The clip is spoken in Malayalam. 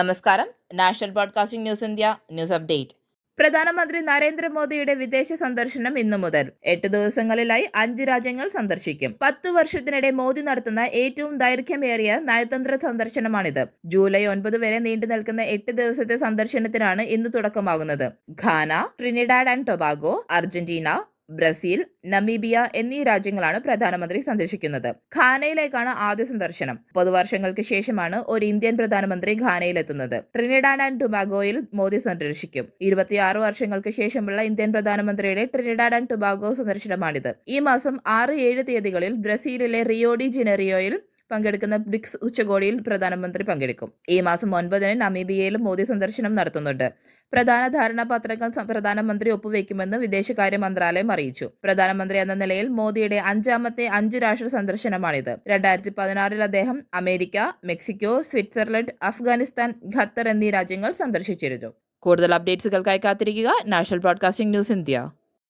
നമസ്കാരം. National broadcasting news India news update. പ്രധാനമന്ത്രി നരേന്ദ്രമോദിയുടെ വിദേശ സന്ദർശനം ഇന്നു മുതൽ. എട്ട് ദിവസങ്ങളിലായി അഞ്ച് രാജ്യങ്ങൾ സന്ദർശിക്കും. പത്തു വർഷത്തിനിടെ മോദി നടത്തുന്ന ഏറ്റവും ദൈർഘ്യമേറിയ നയതന്ത്ര സന്ദർശനമാണിത്. ജൂലൈ ഒൻപത് വരെ നീണ്ടു നിൽക്കുന്ന എട്ട് ദിവസത്തെ സന്ദർശനത്തിനാണ് ഇന്ന് തുടക്കമാകുന്നത്. Ghana Trinidad and Tobago Argentina Brazil Namibia എന്നീ രാജ്യങ്ങളാണ് പ്രധാനമന്ത്രി സന്ദർശിക്കുന്നത്. ഖാനയിലേക്കാണ് ആദ്യ സന്ദർശനം. മുപ്പത് വർഷങ്ങൾക്ക് ശേഷമാണ് ഒരു ഇന്ത്യൻ പ്രധാനമന്ത്രി ഖാനയിലെത്തുന്നത് ട്രിനിഡാഡ് ആൻഡ് ടുബാഗോയിൽ മോദി സന്ദർശിക്കും. ഇരുപത്തിയാറ് വർഷങ്ങൾക്ക് ശേഷമുള്ള ഇന്ത്യൻ പ്രധാനമന്ത്രിയുടെ ട്രിനിഡാഡ് ആൻഡ് ടുബാഗോ സന്ദർശനമാണിത്. ഈ മാസം ആറ് ഏഴ് തീയതികളിൽ ബ്രസീലിലെ റിയോഡി ജനറിയോയിൽ പങ്കെടുക്കുന്ന ബ്രിക്സ് ഉച്ചകോടിയിൽ പ്രധാനമന്ത്രി പങ്കെടുക്കും. ഈ മാസം ഒൻപതിന് നമീബിയയിലും മോദി സന്ദർശനം നടത്തുന്നുണ്ട്. പ്രധാന ധാരണാപത്രങ്ങൾ പ്രധാനമന്ത്രി ഒപ്പുവെക്കുമെന്ന് വിദേശകാര്യ മന്ത്രാലയം അറിയിച്ചു. പ്രധാനമന്ത്രി എന്ന നിലയിൽ മോദിയുടെ അഞ്ചാമത്തെ അഞ്ച് രാഷ്ട്ര സന്ദർശനമാണിത്. രണ്ടായിരത്തി പതിനാറിൽ അദ്ദേഹം America Mexico Switzerland Afghanistan Qatar എന്നീ രാജ്യങ്ങൾ സന്ദർശിച്ചിരുന്നു. കൂടുതൽ അപ്ഡേറ്റ്സുകൾക്കായി കാത്തിരിക്കുക നാഷണൽ ബ്രോഡ്കാസ്റ്റിംഗ് ന്യൂസ് ഇന്ത്യ.